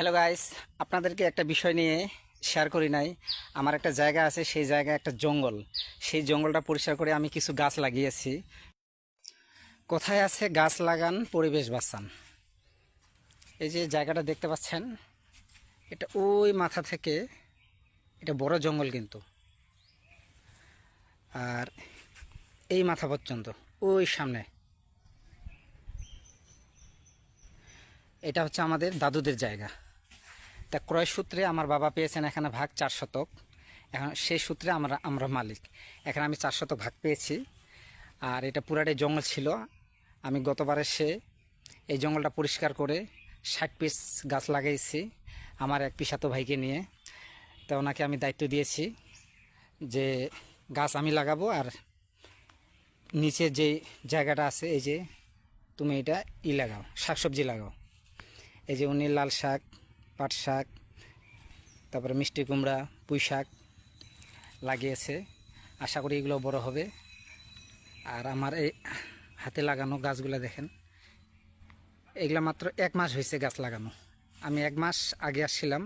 Hello guys আপনাদেরকে একটা বিষয় নিয়ে শেয়ার করি নাই। আমার একটা জায়গা আছে, সেই জায়গায় একটা জঙ্গল। সেই জঙ্গলটা পরিষ্কার করে আমি কিছু গাছ লাগিয়েছি। কোথায় আছে গাছ লাগান, পরিবেশ বাঁচান। এই যে জায়গাটা দেখতে পাচ্ছেন, এটা ওই মাথা থেকে এটা বড় জঙ্গল কিন্তু। আর এই মাথা পর্যন্ত, ওই সামনে। এটা হচ্ছে আমাদের দাদুদের জায়গা। তা ক্রয় সূত্রে আমার বাবা পেয়েছেন এখানে ভাগ চার শতক। এখন সেই সূত্রে আমরা আমরা মালিক। এখানে আমি চার শতক ভাগ পেয়েছি। আর এটা পুরাটাই জঙ্গল ছিল। আমি গতবারে সে এই জঙ্গলটা পরিষ্কার করে ষাট পিস গাছ লাগাইছি আমার এক পিসাতো ভাইকে নিয়ে। তা ওনাকে আমি দায়িত্ব দিয়েছি যে গাছ আমি লাগাবো আর নিচে যে জায়গাটা আছে, এই যে তুমি এটা ই লাগাও, শাকসবজি লাগাও। এই যে উনি লাল শাক পাট শাক, তারপরে মিষ্টি কুমড়া, পুঁই শাক লাগিয়েছে। আশা করি এগুলো বড় হবে। আর আমার এই হাতে লাগানো গাছগুলো দেখেন, এগুলো মাত্র এক মাস হয়েছে গাছ লাগানো। আমি এক মাস আগে আসছিলাম।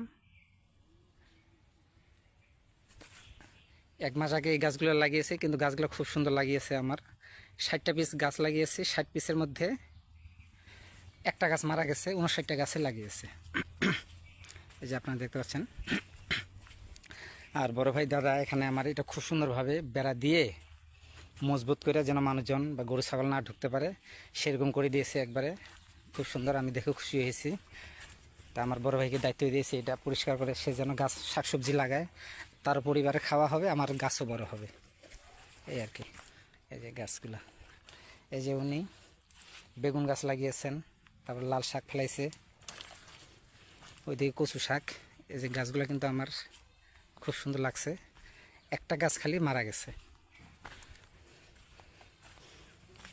এক মাস আগে এই গাছগুলো লাগিয়েছে, কিন্তু গাছগুলো খুব সুন্দর লাগিয়েছে আমার। ষাটটা পিস গাছ লাগিয়েছি, ষাট পিসের মধ্যে একটা গাছ মারা গেছে, উনষাটটা গাছে লাগিয়েছে। এই যে আপনারা দেখতে পাচ্ছেন। আর বড় ভাই, দাদা, এখানে আমার এটা খুব সুন্দরভাবে বেড়া দিয়ে মজবুত করে যেন মানুষজন বা গরু, ছাগল না ঢুকতে পারে, সেরকম করে দিয়েছে একবারে। খুব সুন্দর, আমি দেখে খুশি হয়েছি। তা আমার বড় ভাইকে দায়িত্ব দিয়েছি, এটা পরিষ্কার করে সে যেন গাছ, শাকসবজি লাগায়। তার পরিবারে খাওয়া হবে, আমার গাছও বড় হবে। এই আর কি, এই যে গাছগুলা। এই যে উনি বেগুন গাছ লাগিয়েছেন, তারপর লাল শাক ফেলাইছে। ওইদিকে কচু শাক, এই যে গাছগুলো কিন্তু আমার খুব সুন্দর লাগছে। একটা গাছ খালি মারা গেছে।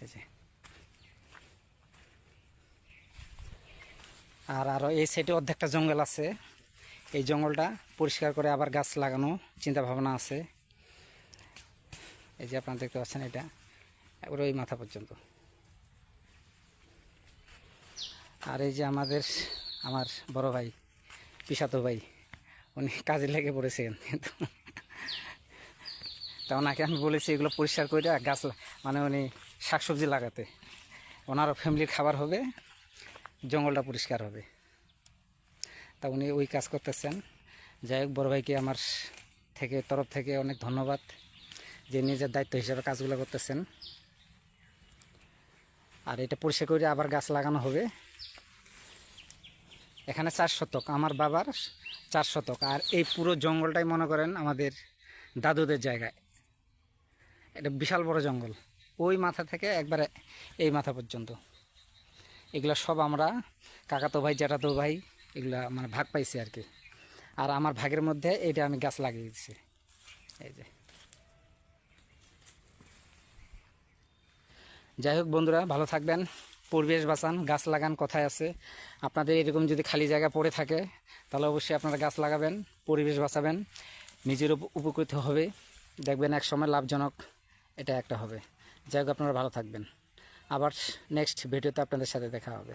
এই যে। আর আরও এই সাইডে অর্ধেকটা জঙ্গল আছে। এই জঙ্গলটা পরিষ্কার করে আবার গাছ লাগানো চিন্তা ভাবনা আছে। এই যে আপনারা দেখতে পাচ্ছেন এটা এবার ওই মাথা পর্যন্ত। আর এই যে আমাদের, আমার বড় ভাই পিসাতো ভাই। উনি কাজে লেগে পড়েছেন তা ওনাকে আমি বলেছি, এগুলো পরিষ্কার করে গাছ মানে উনি শাকসবজি লাগাতে। ওনারও ফ্যামিলির খাবার হবে, জঙ্গলটা পরিষ্কার হবে। তা উনি ওই কাজ করতেছেন। যাই হোক, বড় ভাইকে আমার থেকে, তরফ থেকে অনেক ধন্যবাদ যে নিজের দায়িত্ব হিসাবে কাজগুলো করতেছেন। আর এটা পরিষ্কার করে আবার গাছ লাগানো হবে। এখানে চার শতক, আমার বাবার চার শতক। আর এই পুরো জঙ্গলটাই মনে করেন আমাদের দাদুদের জায়গায় এটা বিশাল বড় জঙ্গল। ওই মাথা থেকে একবারে এই মাথা পর্যন্ত। এগুলো সব আমরা কাকাতো ভাই, জ্যাঠাতো ভাই, এগুলা মানে ভাগ পাইছি আর কি। আর আমার ভাগের মধ্যে এটা আমি গাছ লাগিয়ে দিছি। এই যে। যাই হোক বন্ধুরা, ভালো থাকবেন। পরিবেশ বাঁচান, গাছ লাগান কথায় আছে। আপনাদের এরকম যদি খালি জায়গা পড়ে থাকে, তাহলে অবশ্যই আপনারা গাছ লাগাবেন, পরিবেশ বাঁচাবেন, নিজের উপ- উপকৃত হবে। দেখবেন এক সময় লাভজনক এটা একটা হবে। যাই হোক, আপনারা ভালো থাকবেন। আবার নেক্সট ভিডিওতে আপনাদের সাথে দেখা হবে।